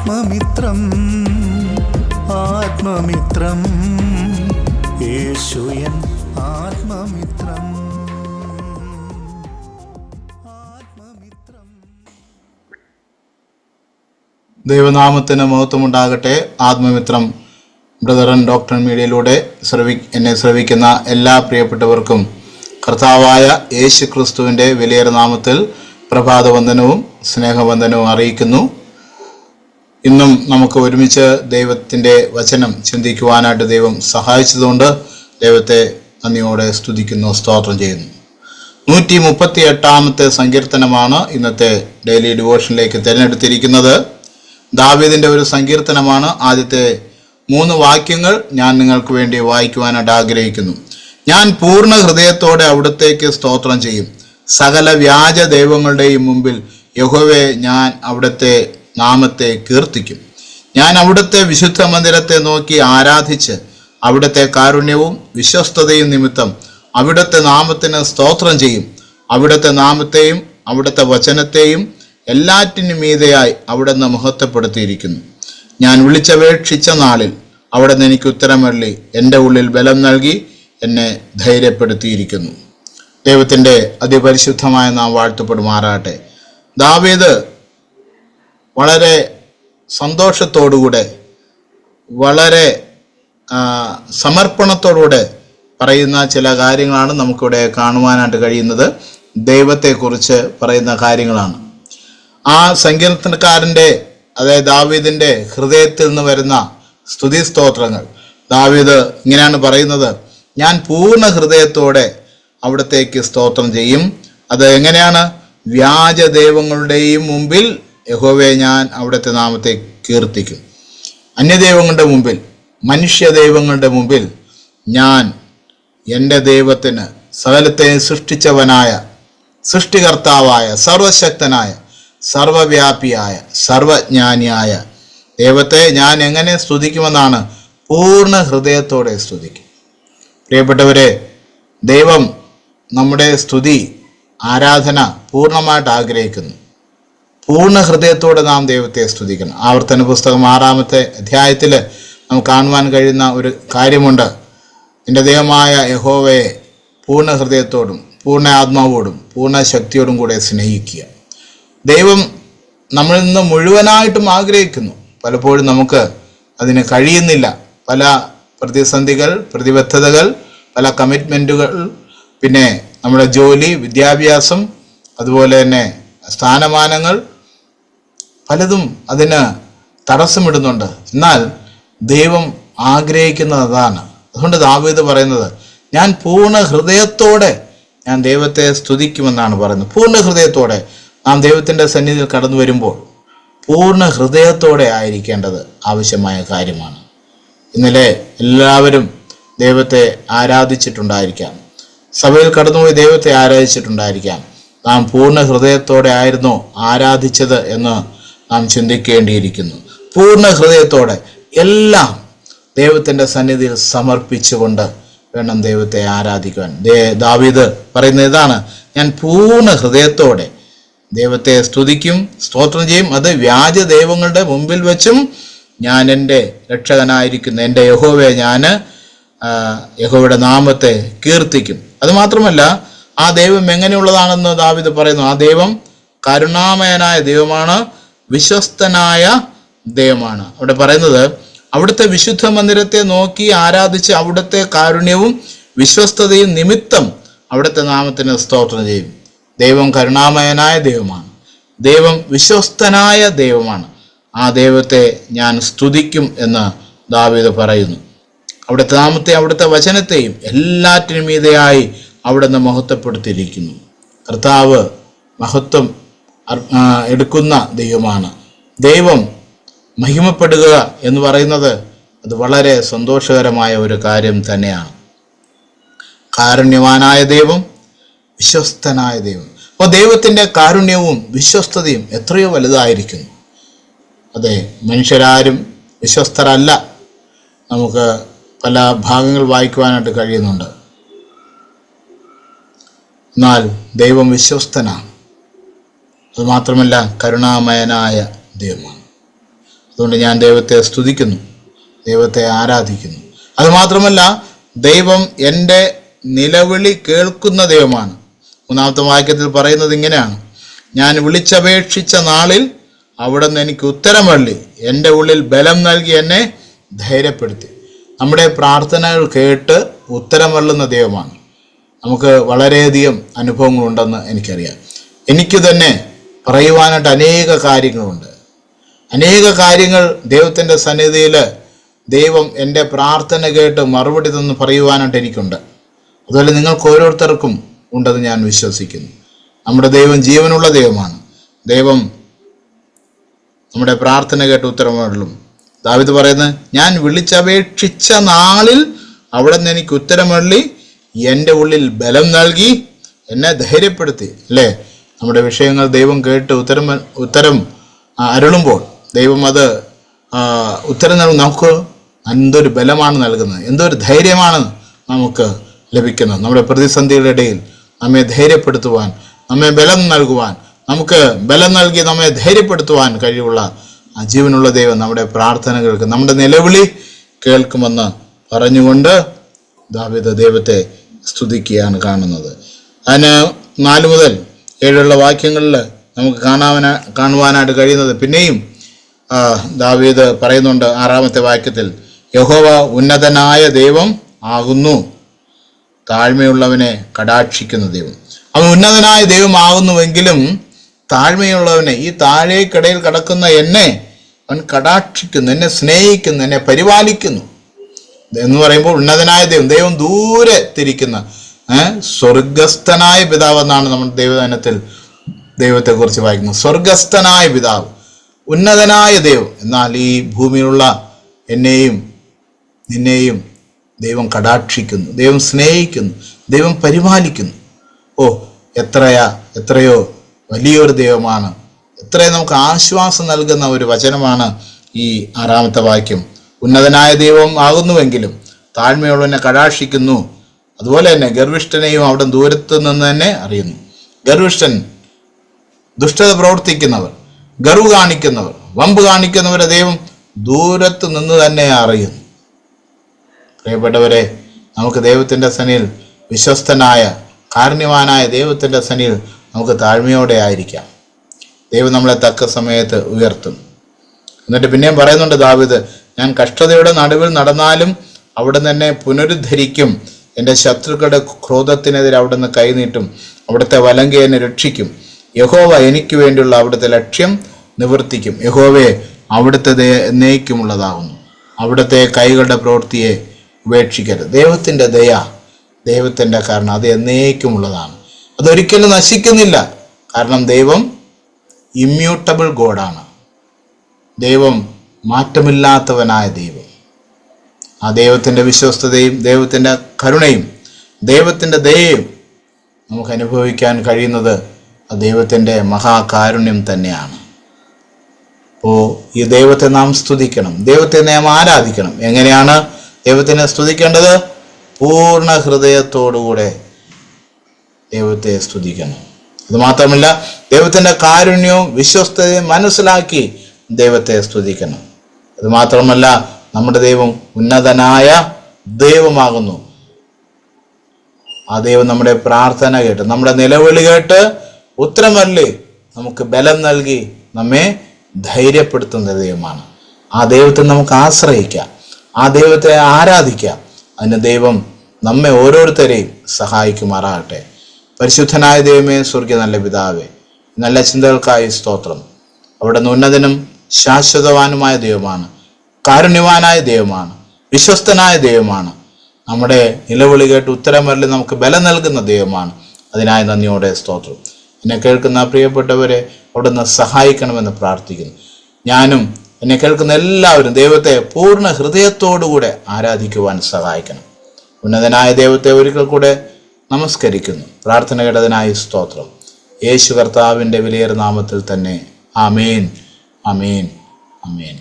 ആത്മമിത്രം ആത്മമിത്രം. യേശുയൻ ആത്മമിത്രം. ദൈവനാമത്തിന് മഹത്വമുണ്ടാകട്ടെ. ആത്മമിത്രം. And doctor മീഡിയയിലൂടെ ശ്രവി എന്നെ ശ്രവിക്കുന്ന എല്ലാ പ്രിയപ്പെട്ടവർക്കും കർത്താവായ യേശു ക്രിസ്തുവിന്റെ വിലയേറെ നാമത്തിൽ പ്രഭാതവന്ദനവും സ്നേഹവന്ദനവും അറിയിക്കുന്നു. ഇന്നും നമുക്ക് ഒരുമിച്ച് ദൈവത്തിന്റെ വചനം ചിന്തിക്കുവാനായിട്ട് ദൈവം സഹായിച്ചതുകൊണ്ട് ദൈവത്തെ നന്ദിയോടെ സ്തുതിക്കുന്നു സ്തോത്രം ചെയ്യുന്നു. നൂറ്റി മുപ്പത്തി എട്ടാമത്തെ സങ്കീർത്തനമാണ് ഇന്നത്തെ ഡെയിലി ഡിവോഷനിലേക്ക് തിരഞ്ഞെടുത്തിരിക്കുന്നത്. ദാവീദിന്റെ ഒരു സങ്കീർത്തനമാണ്. ആദ്യത്തെ മൂന്ന് വാക്യങ്ങൾ ഞാൻ നിങ്ങൾക്ക് വേണ്ടി വായിക്കുവാനായിട്ട് ആഗ്രഹിക്കുന്നു. ഞാൻ പൂർണ ഹൃദയത്തോടെ അവിടത്തേക്ക് സ്തോത്രം ചെയ്യും. സകല വ്യാജ ദൈവങ്ങളുടെയും മുമ്പിൽ യഹോവെ ഞാൻ അവിടുത്തെ നാമത്തെ കീർത്തിക്കും. ഞാൻ അവിടുത്തെ വിശുദ്ധ മന്ദിരത്തെ നോക്കി ആരാധിച്ച് അവിടുത്തെ കാരുണ്യവും വിശ്വസ്തതയും നിമിത്തം അവിടുത്തെ നാമത്തിന് സ്തോത്രം ചെയ്യും. അവിടുത്തെ നാമത്തെയും അവിടുത്തെ വചനത്തെയും എല്ലാറ്റിനും മീതെയായി അവിടുന്ന് മഹത്വപ്പെടുത്തിയിരിക്കുന്നു. ഞാൻ വിളിച്ചപേക്ഷിച്ച നാളിൽ അവിടുന്ന് എനിക്ക് ഉത്തരമള്ളി എന്റെ ഉള്ളിൽ ബലം നൽകി എന്നെ ധൈര്യപ്പെടുത്തിയിരിക്കുന്നു. ദൈവത്തിന്റെ അതിപരിശുദ്ധമായ നാം വാഴ്ത്തപ്പെടുമാറാട്ടെ ദാവീദ് വളരെ സന്തോഷത്തോടുകൂടെ വളരെ സമർപ്പണത്തോടുകൂടെ പറയുന്ന ചില കാര്യങ്ങളാണ് നമുക്കിവിടെ കാണുവാനായിട്ട് കഴിയുന്നത്. ദൈവത്തെക്കുറിച്ച് പറയുന്ന കാര്യങ്ങളാണ്. ആ സങ്കീർത്തനക്കാരന്റെ അതായത് ദാവീദിന്റെ ഹൃദയത്തിൽ നിന്ന് വരുന്ന സ്തുതി സ്തോത്രങ്ങൾ ദാവീദ് ഇങ്ങനെയാണ് പറയുന്നത് ഞാൻ പൂർണ ഹൃദയത്തോടെ അവിടത്തേക്ക് സ്തോത്രം ചെയ്യും. അത് എങ്ങനെയാണ്? വ്യാജ ദൈവങ്ങളുടെയും മുമ്പിൽ യഹോവയെ ഞാൻ അവിടുത്തെ നാമത്തെ കീർത്തിക്കും. അന്യദൈവങ്ങളുടെ മുമ്പിൽ മനുഷ്യ ദൈവങ്ങളുടെ മുമ്പിൽ ഞാൻ എന്റെ ദൈവത്തിന് സകലത്തെ സൃഷ്ടിച്ചവനായ സൃഷ്ടികർത്താവായ സർവശക്തനായ സർവവ്യാപിയായ സർവജ്ഞാനിയായ ദൈവത്തെ ഞാൻ എങ്ങനെ സ്തുതിക്കുമെന്നാണ് പൂർണ ഹൃദയത്തോടെ സ്തുതിക്കും. പ്രിയപ്പെട്ടവരെ ദൈവം നമ്മുടെ സ്തുതി ആരാധന പൂർണമായിട്ട് ആഗ്രഹിക്കുന്നു. പൂർണ ഹൃദയത്തോടെ നാം ദൈവത്തെ സ്തുതിക്കണം ആവർത്തന പുസ്തകം ആറാമത്തെ അധ്യായത്തിൽ നമുക്ക് കാണുവാൻ കഴിയുന്ന ഒരു കാര്യമുണ്ട്. എന്റെ ദൈവമായ യഹോവയെ പൂർണ ഹൃദയത്തോടും പൂർണ ആത്മാവോടും പൂർണ ശക്തിയോടും കൂടെ സ്നേഹിക്കുക. ദൈവം നമ്മളിൽ നിന്ന് മുഴുവനായിട്ടും ആഗ്രഹിക്കുന്നു. പലപ്പോഴും നമുക്ക് അതിന് കഴിയുന്നില്ല. പല പ്രതിസന്ധികൾ പ്രതിബദ്ധതകൾ പല കമ്മിറ്റ്മെന്റുകൾ പിന്നെ നമ്മുടെ ജോലി വിദ്യാഭ്യാസം അതുപോലെ തന്നെ സ്ഥാനമാനങ്ങൾ പലതും അതിന് തടസ്സമിടുന്നുണ്ട്. എന്നാൽ ദൈവം ആഗ്രഹിക്കുന്നത് അതാണ് അതുകൊണ്ട് ദാവീദ് പറയുന്നത് ഞാൻ പൂർണ ഹൃദയത്തോടെ ഞാൻ ദൈവത്തെ സ്തുതിക്കുമെന്നാണ് പറയുന്നത്. പൂർണ ഹൃദയത്തോടെ നാം ദൈവത്തിന്റെ സന്നിധിയിൽ കടന്നു വരുമ്പോൾ പൂർണ ഹൃദയത്തോടെ ആയിരിക്കേണ്ടത് ആവശ്യമായ കാര്യമാണ്. ഇന്നലെ എല്ലാവരും ദൈവത്തെ ആരാധിച്ചിട്ടുണ്ടായിരിക്കാം. സഭയിൽ കടന്നുപോയി ദൈവത്തെ ആരാധിച്ചിട്ടുണ്ടായിരിക്കാം. നാം പൂർണ ഹൃദയത്തോടെ ആയിരുന്നു ആരാധിച്ചത് എന്ന് നാം ചിന്തിക്കേണ്ടിയിരിക്കുന്നു. പൂർണ ഹൃദയത്തോടെ എല്ലാം ദൈവത്തിന്റെ സന്നിധിയിൽ സമർപ്പിച്ചുകൊണ്ട് വേണം ദൈവത്തെ ആരാധിക്കുവാൻ. ദേ ദാവീദ് പറയുന്നത് ഇതാണ്. ഞാൻ പൂർണ ഹൃദയത്തോടെ ദൈവത്തെ സ്തുതിക്കും സ്തോത്രം ചെയ്യും. അത് വ്യാജ ദൈവങ്ങളുടെ മുമ്പിൽ വെച്ചും ഞാൻ എന്റെ രക്ഷകനായിരിക്കുന്ന എന്റെ യഹോവയെ ഞാൻ യഹോവയുടെ നാമത്തെ കീർത്തിക്കും. അതുമാത്രമല്ല ആ ദൈവം എങ്ങനെയുള്ളതാണെന്ന് ദാവിദ് പറയുന്നു. ആ ദൈവം കരുണാമയനായ ദൈവമാണ്. വിശ്വസ്തനായ ദൈവമാണ്. അവിടെ പറയുന്നത് അവിടുത്തെ വിശുദ്ധ മന്ദിരത്തെ നോക്കി ആരാധിച്ച് അവിടുത്തെ കാരുണ്യവും വിശ്വസ്തതയും നിമിത്തം അവിടുത്തെ നാമത്തിന് സ്തോത്രം ചെയ്യും. ദൈവം കരുണാമയനായ ദൈവമാണ്. ദൈവം വിശ്വസ്തനായ ദൈവമാണ്. ആ ദൈവത്തെ ഞാൻ സ്തുതിക്കും എന്ന് ദാവീദ് പറയുന്നു. അവിടുത്തെ നാമത്തെ അവിടുത്തെ വചനത്തെയും എല്ലാറ്റിനും മീതയായി അവിടുന്ന് മഹത്വപ്പെടുത്തിയിരിക്കുന്നു. കർത്താവ് മഹത്വം എടുക്കുന്ന ദൈവമാണ്. ദൈവം മഹിമപ്പെടുക എന്ന് പറയുന്നത് അത് വളരെ സന്തോഷകരമായ ഒരു കാര്യം തന്നെയാണ്. കാരുണ്യവാനായ ദൈവം വിശ്വസ്തനായ ദൈവം. അപ്പോൾ ദൈവത്തിന്റെ കാരുണ്യവും വിശ്വസ്തതയും എത്രയോ വലുതായിരിക്കുന്നു. അതെ മനുഷ്യരാരും വിശ്വസ്തരല്ല. നമുക്ക് പല ഭാഗങ്ങൾ വായിക്കുവാനായിട്ട് കഴിയുന്നുണ്ട്. എന്നാൽ ദൈവം വിശ്വസ്തനാണ്. അതുമാത്രമല്ല കരുണാമയനായ ദൈവമാണ്. അതുകൊണ്ട് ഞാൻ ദൈവത്തെ സ്തുതിക്കുന്നു ദൈവത്തെ ആരാധിക്കുന്നു. അതുമാത്രമല്ല ദൈവം എന്റെ നിലവിളി കേൾക്കുന്ന ദൈവമാണ്. മൂന്നാമത്തെ വാക്യത്തിൽ പറയുന്നത് ഇങ്ങനെയാണ്. ഞാൻ വിളിച്ചപേക്ഷിച്ച നാളിൽ അവിടെ നിന്ന് എനിക്ക് ഉത്തരമള്ളി എന്റെ ഉള്ളിൽ ബലം നൽകി എന്നെ ധൈര്യപ്പെടുത്തി. നമ്മുടെ പ്രാർത്ഥനകൾ കേട്ട് ഉത്തരമള്ളുന്ന ദൈവമാണ്. നമുക്ക് വളരെയധികം അനുഭവങ്ങളുണ്ടെന്ന് എനിക്കറിയാം. എനിക്ക് തന്നെ പറയുവാനായിട്ട് അനേക കാര്യങ്ങളുണ്ട്. അനേക കാര്യങ്ങൾ ദൈവത്തിന്റെ സന്നിധിയിൽ ദൈവം എന്റെ പ്രാർത്ഥന കേട്ട് മറുപടി തന്ന് പറയുവാനായിട്ട് എനിക്കുണ്ട്. അതുപോലെ നിങ്ങൾക്ക് ഓരോരുത്തർക്കും ഉണ്ടെന്ന് ഞാൻ വിശ്വസിക്കുന്നു. നമ്മുടെ ദൈവം ജീവനുള്ള ദൈവമാണ്. ദൈവം നമ്മുടെ പ്രാർത്ഥന കേട്ട് ഉത്തരമരുളും ദാവിദ് പറയുന്നത് ഞാൻ വിളിച്ചപേക്ഷിച്ച നാളിൽ അവിടെ നിന്ന് എനിക്ക് ഉത്തരമള്ളി എന്റെ ഉള്ളിൽ ബലം നൽകി എന്നെ ധൈര്യപ്പെടുത്തി. അല്ലേ? നമ്മുടെ വിഷയങ്ങൾ ദൈവം കേട്ട് ഉത്തരം ഉത്തരം അരുളുമ്പോൾ ദൈവം അത് ഉത്തരം നൽകും. നമുക്ക് എന്തൊരു ബലമാണ് നൽകുന്നത്? എന്തൊരു ധൈര്യമാണ് നമുക്ക് ലഭിക്കുന്നത്? നമ്മുടെ പ്രതിസന്ധിയുടെ ഇടയിൽ നമ്മെ ധൈര്യപ്പെടുത്തുവാൻ നമ്മെ ബലം നൽകുവാൻ നമുക്ക് ബലം നൽകി നമ്മെ ധൈര്യപ്പെടുത്തുവാൻ കഴിവുള്ള ജീവനുള്ള ദൈവം നമ്മുടെ പ്രാർത്ഥനകൾക്ക് നമ്മുടെ നിലവിളി കേൾക്കുമെന്ന് പറഞ്ഞുകൊണ്ട് ദാവിത ദൈവത്തെ സ്തുതിക്കുകയാണ് കാണുന്നത്. അതിന് നാല് മുതൽ ഏഴുള്ള വാക്യങ്ങളിൽ നമുക്ക് കാണാവന കാണുവാനായിട്ട് കഴിയുന്നത്. പിന്നെയും ദാവീദ് പറയുന്നുണ്ട് ആറാമത്തെ വാക്യത്തിൽ യഹോവ ഉന്നതനായ ദൈവം ആകുന്നു. താഴ്മയുള്ളവനെ കടാക്ഷിക്കുന്ന ദൈവം. അവൻ ഉന്നതനായ ദൈവമാകുന്നുവെങ്കിലും താഴ്മയുള്ളവനെ ഈ താഴേക്കിടയിൽ കിടക്കുന്ന എന്നെ അവൻ കടാക്ഷിക്കുന്നു എന്നെ സ്നേഹിക്കുന്നു എന്നെ പരിപാലിക്കുന്നു. എന്ന് പറയുമ്പോൾ ഉന്നതനായ ദൈവം ദൈവം ദൂരെ തിരിക്കുന്ന സ്വർഗസ്ഥനായ പിതാവ് എന്നാണ് നമ്മൾ ദൈവദാനത്തിൽ ദൈവത്തെക്കുറിച്ച് വായിക്കുന്നത്. സ്വർഗസ്ഥനായ പിതാവ് ഉന്നതനായ ദൈവം. എന്നാൽ ഈ ഭൂമിയിലുള്ള എന്നെയും നിന്നെയും ദൈവം കടാക്ഷിക്കുന്നു ദൈവം സ്നേഹിക്കുന്നു ദൈവം പരിപാലിക്കുന്നു. ഓ എത്രയാ എത്രയോ വലിയൊരു ദൈവമാണ്. എത്രയോ നമുക്ക് ആശ്വാസം നൽകുന്ന ഒരു വചനമാണ് ഈ ആറാമത്തെ വാക്യം. ഉന്നതനായ ദൈവം ആകുന്നുവെങ്കിലും താഴ്മയുള്ളവനെ കടാക്ഷിക്കുന്നു അതുപോലെ തന്നെ ഗർവിഷ്ഠനെയും അവിടെ ദൂരത്ത് നിന്ന് തന്നെ അറിയുന്നു. ഗർവിഷ്ഠൻ ദുഷ്ടത പ്രവർത്തിക്കുന്നവർ ഗർവ് കാണിക്കുന്നവർ വമ്പ് കാണിക്കുന്നവരെ ദൈവം ദൂരത്ത് നിന്ന് തന്നെ അറിയുന്നു. പ്രിയപ്പെട്ടവരെ നമുക്ക് ദൈവത്തിന്റെ സനിയിൽ വിശ്വസ്തനായ കാരുണ്യവാനായ ദൈവത്തിന്റെ സനിയിൽ നമുക്ക് താഴ്മയോടെ ആയിരിക്കാം. ദൈവം നമ്മളെ തക്ക സമയത്ത് ഉയർത്തും. എന്നിട്ട് പിന്നെയും പറയുന്നുണ്ട് ദാവിദ് ഞാൻ കഷ്ടതയുടെ നടുവിൽ നടന്നാലും അവിടെ തന്നെ പുനരുദ്ധരിക്കും. എന്റെ ശത്രുക്കളുടെ ക്രോധത്തിനെതിരെ അവിടുന്ന് കൈനീട്ടും അവിടുത്തെ വലങ്കി എന്നെ രക്ഷിക്കും. യഹോവ എനിക്ക് വേണ്ടിയുള്ള അവിടുത്തെ ലക്ഷ്യം നിവർത്തിക്കും. യഹോവയെ അവിടുത്തെ നെയ്ക്കുമുള്ളതാകുന്നു അവിടുത്തെ കൈകളുടെ പ്രവൃത്തിയെ ഉപേക്ഷിക്കരുത്. ദൈവത്തിന്റെ ദയ ദൈവത്തിന്റെ കാരണം അത് എന്നേക്കുമുള്ളതാണ്. അതൊരിക്കലും നശിക്കുന്നില്ല. കാരണം ദൈവം ഇമ്മ്യൂട്ടബിൾ ഗോഡാണ് ദൈവം മാറ്റമില്ലാത്തവനായ ദൈവം. ആ ദൈവത്തിന്റെ വിശ്വസ്തതയും ദൈവത്തിന്റെ കരുണയും ദൈവത്തിന്റെ ദയയും നമുക്ക് അനുഭവിക്കാൻ കഴിയുന്നത് ആ ദൈവത്തിന്റെ മഹാകാരുണ്യം തന്നെയാണ്. അപ്പോൾ ഈ ദൈവത്തെ നാം സ്തുതിക്കണം ദൈവത്തെ നാം ആരാധിക്കണം. എങ്ങനെയാണ് ദൈവത്തിനെ സ്തുതിക്കേണ്ടത്? പൂർണ ഹൃദയത്തോടുകൂടെ ദൈവത്തെ സ്തുതിക്കണം. അതുമാത്രമല്ല ദൈവത്തിന്റെ കാരുണ്യവും വിശ്വസ്തതയും മനസ്സിലാക്കി ദൈവത്തെ സ്തുതിക്കണം. അത് മാത്രമല്ല നമ്മുടെ ദൈവം ഉന്നതനായ ദൈവമാകുന്നു. ആ ദൈവം നമ്മുടെ പ്രാർത്ഥന കേട്ട് നമ്മുടെ നിലവിളി കേട്ട് ഉത്തരമല്ലി നമുക്ക് ബലം നൽകി നമ്മെ ധൈര്യപ്പെടുത്തുന്ന ദൈവമാണ്. ആ ദൈവത്തെ നമുക്ക് ആശ്രയിക്കാം ആ ദൈവത്തെ ആരാധിക്കാം. അതിന് ദൈവം നമ്മെ ഓരോരുത്തരെയും സഹായിക്കുമാറാകട്ടെ. പരിശുദ്ധനായ ദൈവമേ സ്വർഗീയ നല്ല പിതാവേ നല്ല ചിന്തകൾക്കായി സ്തോത്രം. അവിടുന്ന് ഉന്നതനും ശാശ്വതവാനുമായ ദൈവമാണ്. കാരുണ്യവാനായ ദൈവമാണ്. വിശ്വസ്തനായ ദൈവമാണ്. നമ്മുടെ നിലവിളി കേട്ട് ഉത്തരം വരൽ നമുക്ക് ബലം നൽകുന്ന ദൈവമാണ്. അതിനായി നന്ദിയോടെ സ്തോത്രം. എന്നെ കേൾക്കുന്ന പ്രിയപ്പെട്ടവരെ അവിടുന്ന് സഹായിക്കണമെന്ന് പ്രാർത്ഥിക്കുന്നു. ഞാനും എന്നെ കേൾക്കുന്ന എല്ലാവരും ദൈവത്തെ പൂർണ ഹൃദയത്തോടുകൂടെ ആരാധിക്കുവാൻ സഹായിക്കണം. ഉന്നതനായ ദൈവത്തെ ഒരിക്കൽ കൂടെ നമസ്കരിക്കുന്നു. പ്രാർത്ഥന കേട്ടതിനായി സ്തോത്രം. യേശു കർത്താവിന്റെ വിലയേറെ നാമത്തിൽ തന്നെ അമേൻ അമേൻ അമേൻ